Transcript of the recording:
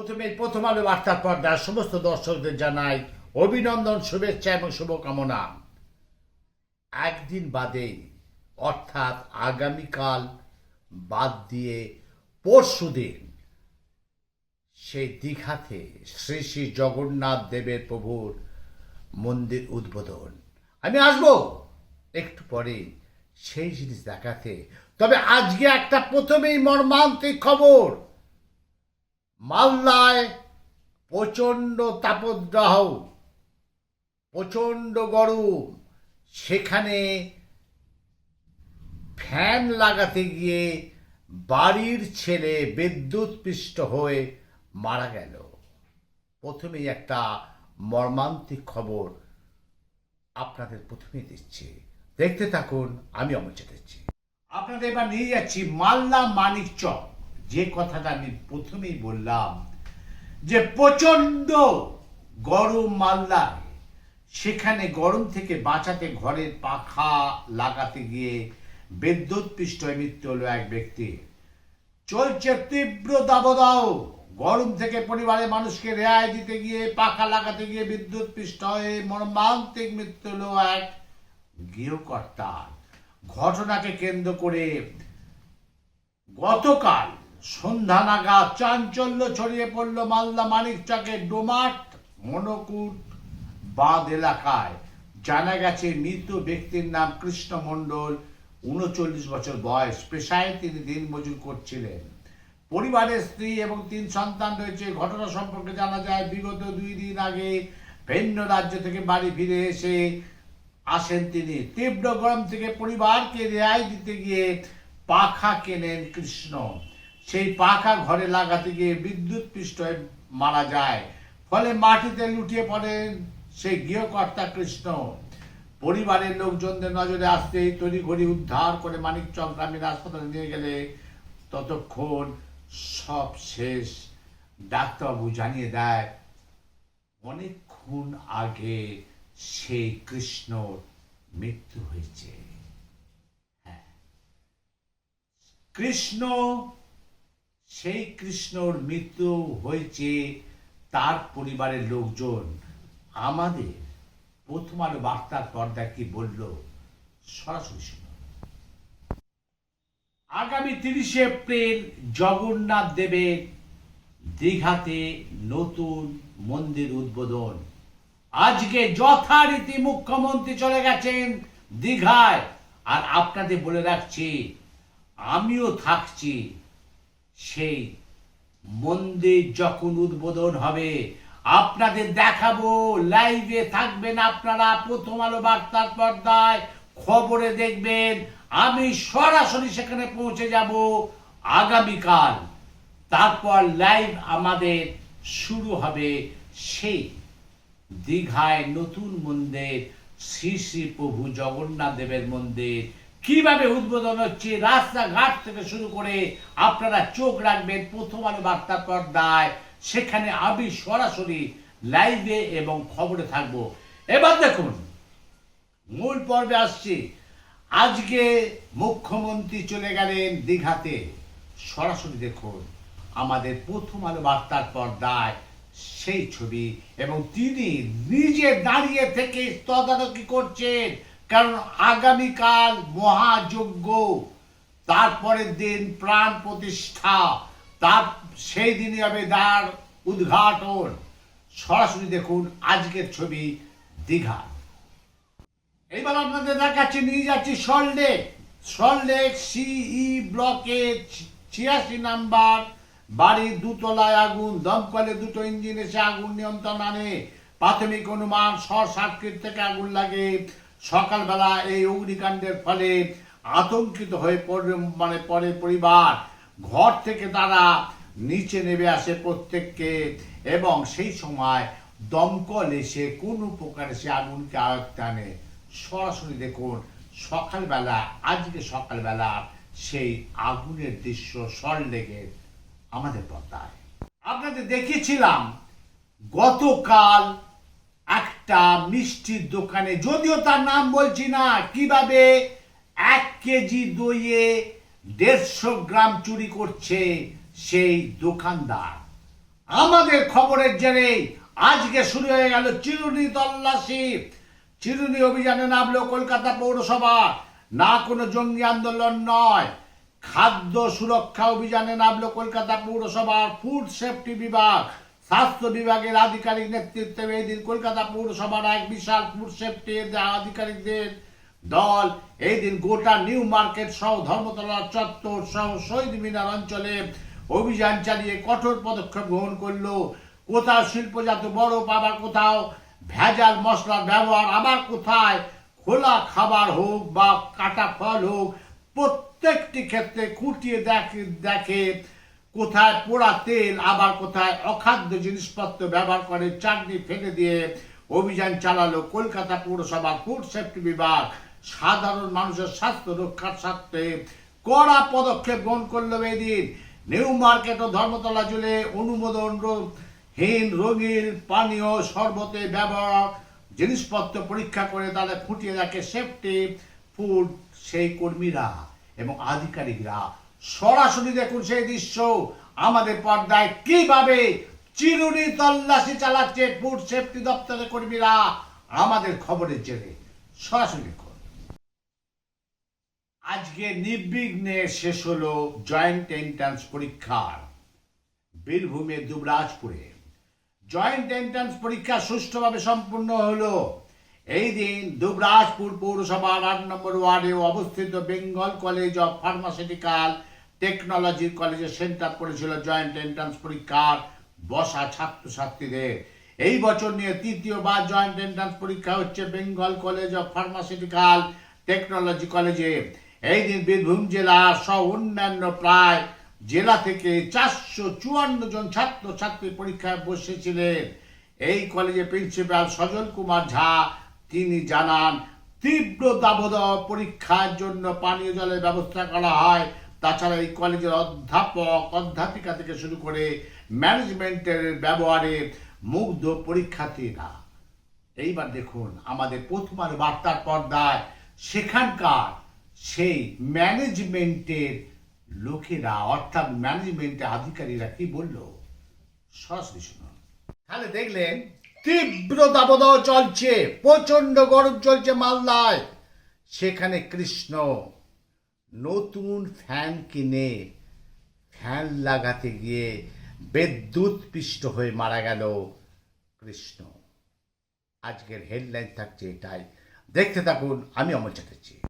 প্রথমে প্রথম আলো বার্তার পর্দার সমস্ত দর্শকদের জানাই অভিনন্দন, শুভেচ্ছা এবং শুভকামনা। একদিন বাদেই অর্থাৎ আগামীকাল বাদ দিয়ে পরশুদিন সেই দীঘাতে শ্রী শ্রী জগন্নাথ দেবের প্রভুর মন্দির উদ্বোধন। আমি আসব একটু পরে সেই জিনিস দেখাতে। তবে আজকে একটা প্রথমেই মর্মান্তিক খবর। মালদায় প্রচণ্ড তাপদাহ প্রচণ্ড গরম। সেখানে ফ্যান লাগাতে গিয়ে বাড়ির ছেলে বিদ্যুৎ পৃষ্ঠ হয়ে মারা গেল। প্রথমেই একটা মর্মান্তিক খবর আপনাদের প্রথমেই দিচ্ছি। দেখতে থাকুন, আমি অমর দিচ্ছি আপনাদের এবার নিয়ে যাচ্ছি মালদা মানিক চক যে কথাটা আমি প্রথমেই বললাম, যে প্রচণ্ড গরম মালদায়, সেখানে গরম থেকে বাঁচাতে ঘরের পাখা লাগাতে গিয়ে বিদ্যুৎ পৃষ্ঠ হয়ে মৃত্যু হলো এক ব্যক্তি। চলছে তীব্র দাবদাহ। গরম থেকে পরিবারের মানুষকে রেহাই দিতে গিয়ে, পাখা লাগাতে গিয়ে বিদ্যুৎ পৃষ্ঠ হয়ে মর্মান্তিক মৃত্যু হলো এক গৃহকর্তার ঘটনাকে কেন্দ্র করে গতকাল সন্ধ্যা নাগাদ চাঞ্চল্য ছড়িয়ে পড়ল মালদা মানিকচকের ডোমাট মনকুট বাঁধ এলাকায়। জানা গেছে, মৃত ব্যক্তির নাম কৃষ্ণ মণ্ডল, উনচল্লিশ বছর বয়স, পেশায় তিনি দিনমজুর করছিলেন। পরিবারের স্ত্রী এবং তিন সন্তান রয়েছে। ঘটনা সম্পর্কে জানা যায়, বিগত দুই দিন আগে ভিন্ন রাজ্য থেকে বাড়ি ফিরে এসে আসেন তিনি। তীব্র গরম থেকে পরিবারকে রেহাই দিতে গিয়ে পাখা কেনেন কৃষ্ণ। সেই পাখা ঘরে লাগাতে গিয়ে বিদ্যুৎ পৃষ্ঠ মারা যায়। ফলে মাটিতে লুটিয়ে পড়েন সেই গৃহকর্তা কৃষ্ণ। পরিবারের লোকজনদের নজরে আসতেই তড়িঘড়ি উদ্ধার করে মানিকচক গ্রামীণ হাসপাতালে নিয়ে গেলে ততক্ষণ সব শেষ। ডাক্তারবাবু জানিয়ে দেয়, অনেকক্ষণ আগে সেই কৃষ্ণর মৃত্যু হয়েছে। হ্যাঁ। কৃষ্ণ সেই কৃষ্ণর মৃত্যু হয়েছে তার পরিবারের লোকজন। আমাদের প্রথম আলো বার্তার পর্দা কি বলল? সরাসরি শুনুন। আগামী তিরিশে এপ্রিল জগন্নাথ দেবের দীঘাতে নতুন মন্দির উদ্বোধন। আজকে যথারীতি মুখ্যমন্ত্রী চলে গেছেন দীঘায়। আর আপনাদের বলে রাখছি, আমিও থাকছি সেই মন্দির যখন উদ্বোধন হবে, আপনাদের দেখাবো লাইভে থাকবেন আপনারা, প্রথম আলো বার্তার পর্দায়। খবরে দেখবেন, আমি সরাসরি সেখানে পৌঁছে যাব আগামীকাল। তারপর লাইভ আমাদের শুরু হবে সেই দীঘায় নতুন মন্দির, শ্রী শ্রী প্রভু জগন্নাথ দেবের মন্দির। কীভাবে উদ্বোধন হচ্ছে? রাস্তাঘাট থেকে শুরু করে আপনারা চোখ রাখবেন প্রথম আলো বার্তার পর্দায়। সেখানে আমি সরাসরি লাইভে এবং খবরে থাকব। এবার দেখুন, মূল পর্বে আসছি। আজকে মুখ্যমন্ত্রী চলে গেলেন দীঘাতে। সরাসরি দেখুন, আমাদের প্রথম আলো বার্তার পর্দায় সেই ছবি এবং তিনি নিজে দাঁড়িয়ে থেকে তদারকি করছেন। কারণ আগামীকাল মহাযজ্ঞ, তারপরের দিন প্রাণ প্রতিষ্ঠা, তার সেই দিনই হবে দ্বার উদ্ঘাটন। সরাসরি দেখুন আজকের ছবি দীঘা। এইবার আপনাদের দেখাচ্ছি, নিয়ে যাচ্ছি সল্টলেক সল্টলেক সিই ব্লকে ছিয়াশি নাম্বার বাড়ির দুতলায় আগুন, দমকলে দুটো ইঞ্জিন এসে আগুন নিয়ন্ত্রণ আনে। প্রাথমিক অনুমান সার্কিট থেকে আগুন লাগে। সকালবেলা এই অগ্নিকাণ্ডের ফলে আতঙ্কিত হয়ে পড়ে মানে পড়ে পরিবার। ঘর থেকে তারা নিচে নেমে আসে প্রত্যেককে এবং সেই সময় দমকল এসে কোনো প্রকারে সে আগুনকে আয়ত্তে আনে? সরাসরি দেখুন, সকালবেলা, আজকে সকালবেলা সেই আগুনের দৃশ্য সল্টলেকের আমাদের পর্দায়। আপনাদের দেখিয়েছিলাম, গতকাল একটা মিষ্টির দোকানে, যদিও তার নাম বলছি না, কীভাবে এক কেজি দইয়ে দেড়শো গ্রাম চুরি করছে সেই দোকানদার। আমাদের খবরের জেরে আজকে শুরু হয়ে গেল চিরুনি তল্লাশি। চিরুনি অভিযানে নামলো কলকাতা পৌরসভা। না কোনো জঙ্গি আন্দোলন নয়। খাদ্য সুরক্ষা অভিযানে নামলো কলকাতা পৌরসভার ফুড সেফটি বিভাগ। স্বাস্থ্য বিভাগের আধিকারিক নেতৃত্বে এই দিন কলকাতা পৌরসভার এক বিশাল ফুড সেফটি আধিকারিকদের দল, এই দিন গোটা নিউ মার্কেট সহ ধর্মতলা চত্বর সহ শহীদ মিনার অঞ্চলে অভিযান চালিয়ে কঠোর পদক্ষেপ গ্রহণ করল। কোথাও শিল্পজাত বরফ, আবার কোথাও ভেজাল মশলার ব্যবহার, আবার কোথায় খোলা খাবার হোক বা কাটা ফল হোক, প্রত্যেকটি ক্ষেত্রে খুঁটিয়ে দেখে দেখে কোথায় পোড়া তেল, আবার কোথায় অখাদ্য জিনিসপত্র ব্যবহার করে চাকরি ফেলে দিয়ে অভিযান চালালো কলকাতা পৌরসভা ফুড সেফটি বিভাগ। সাধারণ মানুষের স্বাস্থ্য রক্ষার স্বার্থে কড়া পদক্ষেপ গ্রহণ করল এদিন নিউ মার্কেট ও ধর্মতলা জুড়ে অনুমোদন হীন, রঙিন, পানীয় শরবতে ব্যবহার, জিনিসপত্র পরীক্ষা করে তাদের ফুটিয়ে দেখে সেফটি ফুড সেই কর্মীরা এবং আধিকারিকরা। সরাসরি দেখুন সেই দৃশ্য। আমাদের পর্দায় কীভাবে চিরুনি তল্লাশি চালাচ্ছে ফুড সেফটি দপ্তরের কর্মীরা, আমাদের খবরের জেরে। সরাসরি আজকে নির্বিঘ্নে শেষ হলো জয়েন্ট এন্ট্রান্স পরীক্ষার। বীরভূমে দুবরাজপুরে। জয়েন্ট এন্ট্রান্স পরীক্ষা সুষ্ঠুভাবে সম্পূর্ণ হলো। এই দিন দুবরাজপুর পৌরসভার আট নম্বর ওয়ার্ডে অবস্থিত Bengal college of pharmaceutical technology কলেজে সেন্টার পড়েছিল জয়েন্ট এন্ট্রান্স পরীক্ষার বসা ছাত্রছাত্রীদের। এই বছর নিয়ে তৃতীয়বার জয়েন্ট এন্ট্রান্স পরীক্ষা হচ্ছে Bengal college of pharmaceutical technology কলেজে এই দিন বীরভূম জেলা সহ অন্যান্য প্রায় জেলা থেকে চারশো চুয়ান্ন জন ছাত্র ছাত্রী পরীক্ষায় বসেছিলেন। এই কলেজের প্রিন্সিপাল সজল কুমার ঝা, তিনি জানান, তীব্র দাবদাহ পরীক্ষার জন্য পানীয় জলের ব্যবস্থা করা হয়। তাছাড়া এই কলেজের অধ্যাপক, অধ্যাপিকা থেকে শুরু করে ম্যানেজমেন্টের ব্যবহারে মুগ্ধ পরীক্ষার্থীরা। এইবার দেখুন, আমাদের প্রথমার বার্তার পর্দায় সেখানকার সেই ম্যানেজমেন্টের লোকেরা, অর্থাৎ ম্যানেজমেন্টের আধিকারীরা কি বলল? সরাসরি শুনুন। তাহলে দেখলেন, তীব্র দাবদাহ চলছে প্রচণ্ড গরম চলছে মালদায়। সেখানে কৃষ্ণ নতুন ফ্যান কিনে ফ্যান লাগাতে গিয়ে বিদ্যুৎ পিষ্ট হয়ে মারা গেল কৃষ্ণ। আজকের হেডলাইন থাকছে এটাই। দেখতে থাকুন, আমি অমর চ্যাটার্জি।